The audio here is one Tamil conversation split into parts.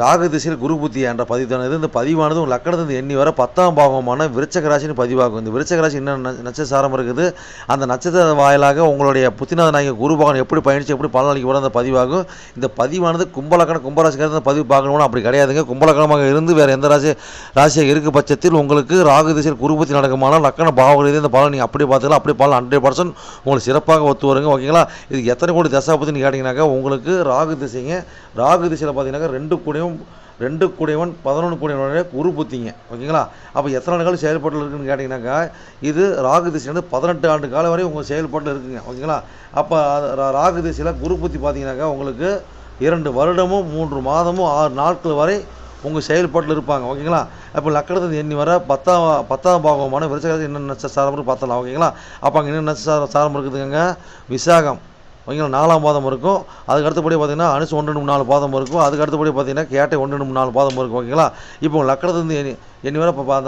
ராகு திசையில் குரு புத்தி என்ற பதிவானது இந்த பதிவானது உங்கள் லக்கணத்திலிருந்து எண்ணி வர பத்தாம் பாகமான விருச்சக ராசின்னு பதிவாகும். இந்த விருச்சக ராசி என்ன நட்சத்திரம் இருக்குது? அந்த நட்சத்திர வாயிலாக உங்களுடைய புத்திநாதனாகிய குரு பகவான் எப்படி பயணிச்சு எப்படி பலனளிக்க போகிற அந்த பதிவாகும். இந்த பதிவானது கும்பலக்கணம் கும்பராசிக்காரர் பதிவு பார்க்கணும்னு அப்படி கிடையாதுங்க. கும்பலக்கணமாக இருந்து வேறு எந்த ராசி ராசியாக இருக்க பட்சத்தில் உங்களுக்கு ராகு திசையில் குரு புத்தி நடக்குமானால் லக்கண பாவ இந்த பலன் நீங்கள் அப்படி பார்த்துக்கலாம். அப்படி பலன் ஹண்ட்ரட் பர்சன்ட் உங்களுக்கு சிறப்பாக ஒத்து வருங்க. ஓகேங்களா? இது எத்தனை கோடி தசா பற்றின்னு கேட்டிங்கனாக்கா உங்களுக்கு ராகு திசைங்க ராகு திசையில் பார்த்தீங்கன்னாக்கா ரெண்டு கூடையும் ரெண்டு கூடையவன் பதினொன்று கூடையவனுடைய குரு புத்திங்க. ஓகேங்களா? அப்போ எத்தனை ஆண்டுகள் செயல்பாட்டில் இருக்குன்னு கேட்டிங்கனாக்கா இது ராகு திசையிலேருந்து பதினெட்டு ஆண்டு காலம் வரை உங்கள் செயல்பாட்டில் இருக்குங்க. ஓகேங்களா? அப்போ ரா- ராகு திசையில் குரு புத்தி பார்த்தீங்கன்னாக்கா உங்களுக்கு இரண்டு வருடமும் மூன்று மாதமும் ஆறு நாட்கள் வரை உங்கள் செயல்பாட்டில் இருப்பாங்க. ஓகேங்களா? அப்போ லக்கணத்தை எண்ணி வர பத்தாம் பத்தாம் பாகமான விருச்சகராசி என்ன நட்சத்திரம் பார்த்தலாம் ஓகேங்களா? அப்போ அங்கே என்ன சாரம் இருக்குதுங்க? விசாகம். ஓகேங்களா நாலாம் பாதம் இருக்கும். அதுக்கு அடுத்தபடி பார்த்தீங்கன்னா அனுசு ஒன்று நாலு பாதம் இருக்கும். அதுக்கு அடுத்தபடி பார்த்தீங்கன்னா கேட்டை ஒன்று ரெண்டு, நாலு பாதம் இருக்கும். ஓகேங்களா? இப்போ லக்கணத்துலேருந்து எண்ணி எண்ணி வர இப்போ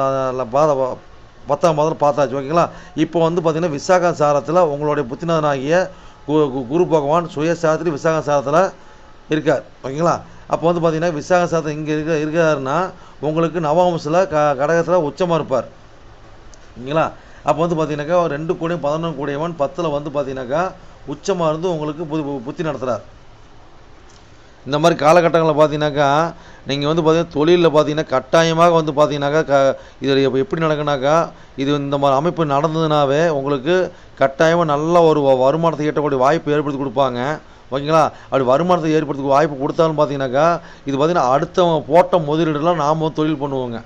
பாத பத்தாம் பாதம் பார்த்தாச்சு. ஓகேங்களா? இப்போ வந்து பார்த்தீங்கன்னா விசாக சாரத்தில் உங்களுடைய புத்திநாதனாகிய கு- கு- குரு பகவான் சுயசாரத்தில் விசாக சாரத்தில் இருக்கார். ஓகேங்களா? அப்போ வந்து பார்த்தீங்கன்னா விசாக சாரத்தில் இங்கே இருக்க இருக்காருன்னா உங்களுக்கு நவாம்சில் க கடகத்தில் உச்சமாக இருப்பார். ஓகேங்களா? அப்போ வந்து பார்த்தீங்கன்னாக்கா ரெண்டு கோடியும் பதினொன்று கோடியவன் பத்தில் வந்து பார்த்தீங்கன்னாக்கா உச்சமாக இருந்து உங்களுக்கு புது புத்தி நடத்துகிறார் இந்த மாதிரி காலகட்டங்களில் பார்த்தீங்கன்னாக்கா நீங்கள் வந்து பார்த்தீங்கன்னா தொழிலில் பார்த்தீங்கன்னா கட்டாயமாக வந்து பார்த்தீங்கன்னாக்கா க இது எப்படி நடக்குனாக்கா இது இந்த மாதிரி அமைப்பு நடந்ததுனாவே உங்களுக்கு கட்டாயமாக நல்ல ஒரு வருமானத்தை ஈட்டக்கூடிய வாய்ப்பு ஏற்படுத்தி கொடுப்பாங்க. ஓகேங்களா? அப்படி வருமானத்தை ஏற்படுத்தி வாய்ப்பு கொடுத்தாலும் பார்த்தீங்கன்னாக்கா இது பார்த்தீங்கன்னா அடுத்தவங்க போட்ட முதலீடுலாம் நாம் வந்து தொழில் பண்ணுவோங்க.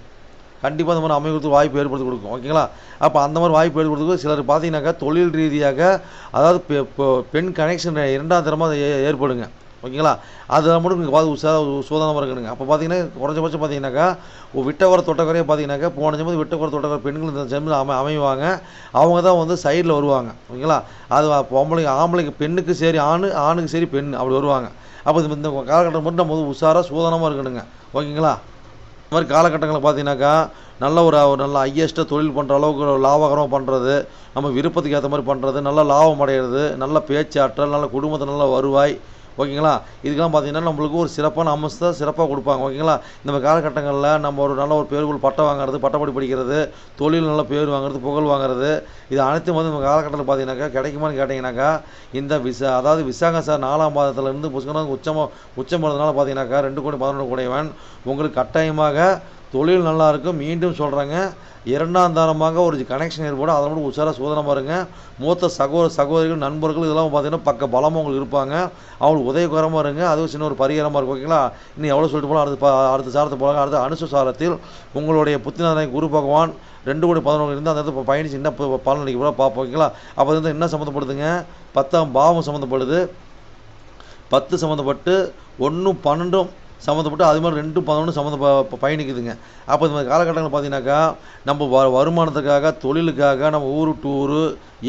கண்டிப்பாக அந்த மாதிரி அமைக்கிறதுக்கு வாய்ப்பு ஏற்படுத்தி கொடுக்கும். ஓகேங்களா? அப்போ அந்த மாதிரி வாய்ப்பு ஏற்படுத்தி கொடுக்கும் சிலர் பார்த்தீங்கன்னாக்கா தொழில் ரீதியாக அதாவது பெ- பெண் கனெக்ஷன் இரண்டாம் தரமாக அது ஏ- ஏற்படுங்க. ஓகேங்களா? அதில் மட்டும் நீங்கள் பார்த்து உஷா சூதானமாக இருக்கணுங்க. அப்போ பார்த்தீங்கன்னா குறைஞ்சபட்சம் பார்த்தீங்கன்னாக்கா ஒரு விட்டவர தொட்டக்கரையை பார்த்தீங்கன்னாக்கா போன ஜென்மத்து விட்டவர தொட்டக்கரை பெண்கள் இந்த ஜென்மத்தில் அமை அமைவாங்க. அவங்க தான் வந்து சைடில் வருவாங்க. ஓகேங்களா? அது பொம்பளைக்கு ஆம்பளைக்கு பெண்ணுக்கு சரி ஆணு ஆணுக்கு சரி பெண் அப்படி வருவாங்க. அப்போ இந்த காலகட்டம் மட்டும் நம்ம வந்து உஷாராக சூதானமாக இருக்கணுங்க. ஓகேங்களா? இந்த மாதிரி காலகட்டங்களில் பார்த்தீங்கன்னாக்கா நல்ல ஒரு ஒரு நல்ல ஹையஸ்ட்டாக தொழில் பண்ணுற அளவுக்கு ஒரு லாபகரமாக பண்ணுறது நம்ம விருப்பத்துக்கு ஏற்ற மாதிரி பண்ணுறது நல்ல லாபம் அடைகிறது நல்ல பேச்சாற்றல் நல்ல குடும்பத்தில் நல்ல வருவாய் ஓகேங்களா? இதுக்கெல்லாம் பார்த்தீங்கன்னா நம்மளுக்கு ஒரு சிறப்பான அம்சத்தை சிறப்பாக கொடுப்பாங்க. ஓகேங்களா? இந்த காலகட்டங்களில் நம்ம ஒரு நல்ல ஒரு பேர் பட்டம் வாங்குறது பட்டப்படி படிக்கிறது தொழில் நல்ல பேர் வாங்குறது புகழ் வாங்குறது இது அனைத்தும் வந்து நம்ம காலகட்டத்தில் பார்த்தீங்கன்னாக்கா கிடைக்குமான்னு கேட்டிங்கனாக்கா இந்த விசா அதாவது விசாகம் சார் நாலாம் பாதத்துலேருந்து புஷ்கரம் உச்சமாக உச்சம் போகிறதுனால பார்த்தீங்கன்னாக்கா ரெண்டு கோடி பதினொன்று கூடையவன் உங்களுக்கு கட்டாயமாக தொழில் நல்லா இருக்கும் மீண்டும் சொல்கிறேங்க இரண்டாம் தாரமாக ஒரு கனெக்ஷன் ஏற்படும். அதை மட்டும் உஷாராக சோதனமாக இருங்க மூத்த சகோதர சகோதரிகள் நண்பர்கள் இதெல்லாம் பார்த்தீங்கன்னா பக்க பலமாக உங்களுக்கு இருப்பாங்க. அவங்களுக்கு உதவிகரமாக இருங்க. அதுவும் சின்ன ஒரு பரிகாரமாக இருக்கும் ஓகேங்களா? இன்னும் எவ்வளோ சொல்லிட்டு போகலாம் அடுத்த அடுத்த சாரத்தை போகலாம் அடுத்த அனுசு சாரத்தில் உங்களுடைய புத்திநாதனை குரு பகவான் ரெண்டு கோடி பதினொன்று இருந்து அந்த இடத்துல பயணிச்சு என்ன ப- பலன் அளிக்க போகிறா பார்ப்போம் ஓகேங்களா? அப்போ வந்து என்ன சம்மந்தப்படுதுங்க பத்தாம் பாவம் சம்மந்தப்படுது பத்து சம்மந்தப்பட்டு ஒன்றும் பன்னெண்டும் சம்மந்தப்பட்டு அது மாதிரி ரெண்டும் பதினொன்று சம்மந்த பயணிக்குதுங்க. அப்போ இந்த மாதிரி காலகட்டங்களில் பார்த்தீங்கன்னாக்கா நம்ம வ வருமானத்துக்காக தொழிலுக்காக நம்ம ஊர் விட்டு ஊர்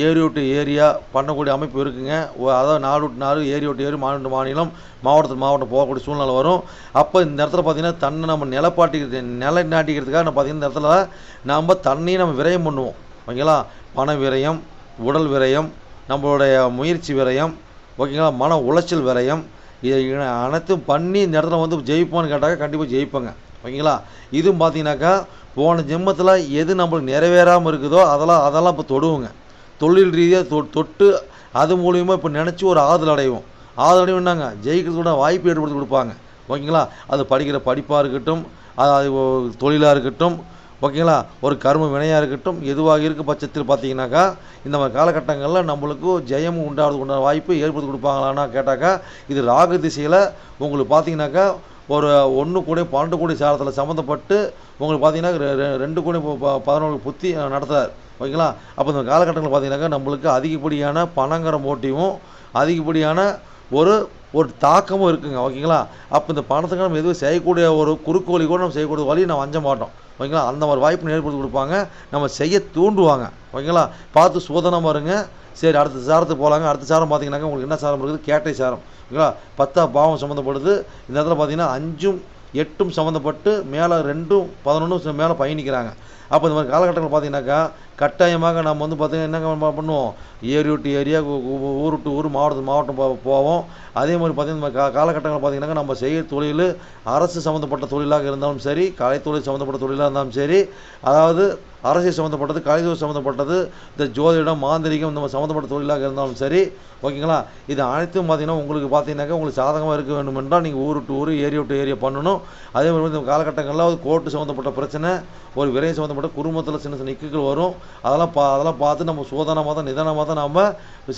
ஏரி விட்டு ஏரியா பண்ணக்கூடிய அமைப்பு இருக்குங்க. அதாவது நாடு விட்டு நாடு ஏரி விட்டு ஏரி மாநில மாநிலம் மாவட்டத்துக்கு மாவட்டம் போகக்கூடிய சூழ்நிலை வரும். அப்போ இந்த இடத்துல பார்த்தீங்கன்னா தன்னை நம்ம நிலப்பாட்டி நிலை நாட்டிக்கிறதுக்காக நம்ம பார்த்தீங்கன்னா இந்த இடத்துல நம்ம தண்ணியை நம்ம விரயம் பண்ணுவோம். ஓகேங்களா? பண விரயம் உடல் விரயம் நம்மளுடைய முயற்சி விரயம் ஓகேங்களா? மன உளைச்சல் விரயம் இதை அனைத்தும் பண்ணி இந்த இடத்துல வந்து ஜெயிப்போன்னு கேட்டாக்க கண்டிப்பாக ஜெயிப்பாங்க. ஓகேங்களா? இதுவும் பார்த்தீங்கன்னாக்கா போன ஜென்மத்தில் எது நம்மளுக்கு நிறைவேறாமல் இருக்குதோ அதெல்லாம் அதெல்லாம் இப்போ தொடுவோங்க. தொழில் ரீதியாக தொ தொட்டு அது மூலியமாக இப்போ நினச்சி ஒரு ஆதல் அடைவோம். ஆறுதல் அடைவோம்னாங்க ஜெயிக்கிறதுக்கூட வாய்ப்பு ஏற்படுத்தி கொடுப்பாங்க. ஓகேங்களா? அது படிக்கிற படிப்பாக இருக்கட்டும் அது தொழிலாக இருக்கட்டும் ஓகேங்களா? ஒரு கரும வினையாக இருக்கட்டும் எதுவாக இருக்க பட்சத்தில் பார்த்தீங்கன்னாக்கா இந்த மாதிரி காலகட்டங்களில் நம்மளுக்கு ஜெயம் உண்டாவது உண்டான வாய்ப்பு ஏற்படுத்தி கொடுப்பாங்களான்னா கேட்டாக்கா இது ராகு திசையில் உங்களுக்கு பார்த்தீங்கன்னாக்கா ஒரு ஒன்று கோடி பன்னெண்டு கோடி சாரத்தில் சம்மந்தப்பட்டு உங்களுக்கு பார்த்தீங்கன்னா ரெ- ரெண்டு கோடி ப- பதினொன்று புத்தி நடத்துறார். ஓகேங்களா? அப்போ இந்த காலகட்டங்களில் பார்த்தீங்கன்னாக்கா நம்மளுக்கு அதிகப்படியான பணங்கிற மோட்டிவும் அதிகப்படியான ஒரு ஒரு தாக்கமும் இருக்குங்க. ஓகேங்களா? அப்போ இந்த பணத்துக்கு நம்ம எதுவும் செய்யக்கூடிய ஒரு குறுக்கு வழி கூட நம்ம செய்யக்கூடிய வழி நம்ம அஞ்ச மாட்டோம். ஓகேங்களா? அந்த மாதிரி வாய்ப்பு ஏற்படுத்தி கொடுப்பாங்க. நம்ம செய்ய தூண்டுவாங்க. ஓகேங்களா? பார்த்து சோதனமாக இருங்க சரி அடுத்த சாரத்துக்கு போகலாங்க அடுத்த சாரம் பார்த்தீங்கன்னாக்கா உங்களுக்கு என்ன சாரம் இருக்குது? கேட்டை சாரம். ஓகேங்களா? பத்தா பாவம் சம்மந்தப்படுது இந்த இடத்துல பார்த்தீங்கன்னா அஞ்சும் எட்டும் சம்மந்தப்பட்டு மேலே ரெண்டும் பதினொன்றும் மேலே பயணிக்கிறாங்க. அப்போ இந்த மாதிரி காலகட்டங்கள் பார்த்தீங்கன்னாக்கா கட்டாயமாக நம்ம வந்து பார்த்திங்கன்னா என்ன பண்ணுவோம்? ஏரி விட்டு ஏரியா ஊர் விட்டு ஊர் மாவட்டத்து மாவட்டம் போவோம். அதே மாதிரி பார்த்திங்கன்னா இந்த கா காலகட்டங்கள் பார்த்தீங்கன்னாக்கா நம்ம செய்கிற தொழில் அரசு சம்மந்தப்பட்ட தொழிலாக இருந்தாலும் சரி கலைத்தொழில் சம்மந்தப்பட்ட தொழிலாக இருந்தாலும் சரி அதாவது அரசியல் சம்மந்தப்பட்டது கலைத்தொழில் சம்மந்தப்பட்டது இந்த ஜோதிடம் மாந்திரிகம் இந்த சம்மந்தப்பட்ட தொழிலாக இருந்தாலும் சரி ஓகேங்களா? இது அனைத்தும் பார்த்தீங்கன்னா உங்களுக்கு பார்த்தீங்கன்னாக்கா உங்களுக்கு சாதகமாக இருக்க வேண்டும் என்றால் நீங்கள் ஊர் விட்டு ஊர் ஏரியா விட்டு ஏரியா பண்ணணும். அதே மாதிரி வந்து இந்த காலகட்டங்களில் ஒரு கோர்ட்டு சம்மந்தப்பட்ட பிரச்சனை ஒரு விரைவு சம்மந்தப்பட்ட குடும்பத்தில் சின்ன சின்ன நிக்குகள் வரும். அதெல்லாம் பா அதெல்லாம் பார்த்து நம்ம சோதனமாக தான் நிதானமாக தான் நம்ம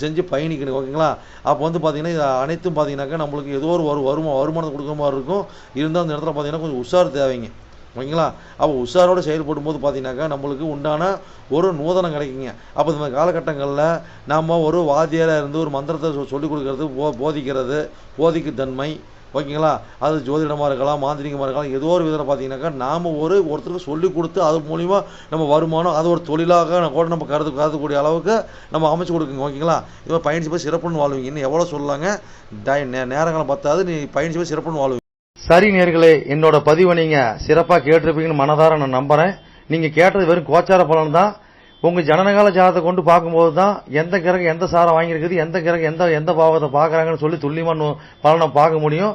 செஞ்சு பயணிக்கணும் ஓகேங்களா? அப்போ வந்து பார்த்தீங்கன்னா இது அனைத்தும் பார்த்தீங்கன்னாக்கா நம்மளுக்கு ஏதோ ஒரு வரு வருமா வருமானம் கொடுக்குற மாதிரி இருக்கும். இருந்தால் அந்த இடத்துல பார்த்தீங்கன்னா கொஞ்சம் உஷார் தேவைங்க. ஓகேங்களா? அப்போ உஷாரோடு செயல்படும் போது பார்த்தீங்கன்னாக்கா நம்மளுக்கு உண்டான ஒரு நூதனம் கிடைக்குங்க. அப்போ இந்த காலகட்டங்களில் நாம் ஒரு வாத்தியாராக இருந்து ஒரு மந்திரத்தை சொல்லிக் கொடுக்கறது போ போதிக்கிறது போதிக்கு தன்மை ஓகேங்களா? அது ஜோதிடமாக இருக்கலாம் மாந்திரிகமாக இருக்கலாம் ஏதோ ஒரு விதத்தில் பார்த்தீங்கன்னாக்கா நாம் ஒரு ஒருத்தருக்கு சொல்லிக் கொடுத்து அது மூலிமா நம்ம வருமானம் அது ஒரு தொழிலாக கூட நம்ம கருது கருதக்கூடிய அளவுக்கு நம்ம அமைச்சு கொடுக்குங்க ஓகேங்களா? இப்போ பயணிச்சு போய் சிறப்புன்னு வாழ்வீங்க. இன்னும் எவ்வளோ சொல்லலாங்க? டை- நே- நேரங்களை பத்தாது. நீ பயணிச்சு போய் சிறப்புன்னு வாழ்வீங்க. சரி நேர்களே என்னோட பதிவை நீங்க சிறப்பா கேட்டிருப்பீங்கன்னு மனதார நான் நம்புறேன். நீங்க கேட்டது வெறும் கோச்சார பலன் தான். உங்க ஜனனகால ஜாதத்தை கொண்டு பார்க்கும்போது தான் எந்த கிரகம் எந்த சாரம் வாங்கியிருக்குது எந்த கிரகம் எந்த எந்த பாவத்தை பார்க்கறாங்கன்னு சொல்லி துல்லியமான பலனை பார்க்க முடியும்.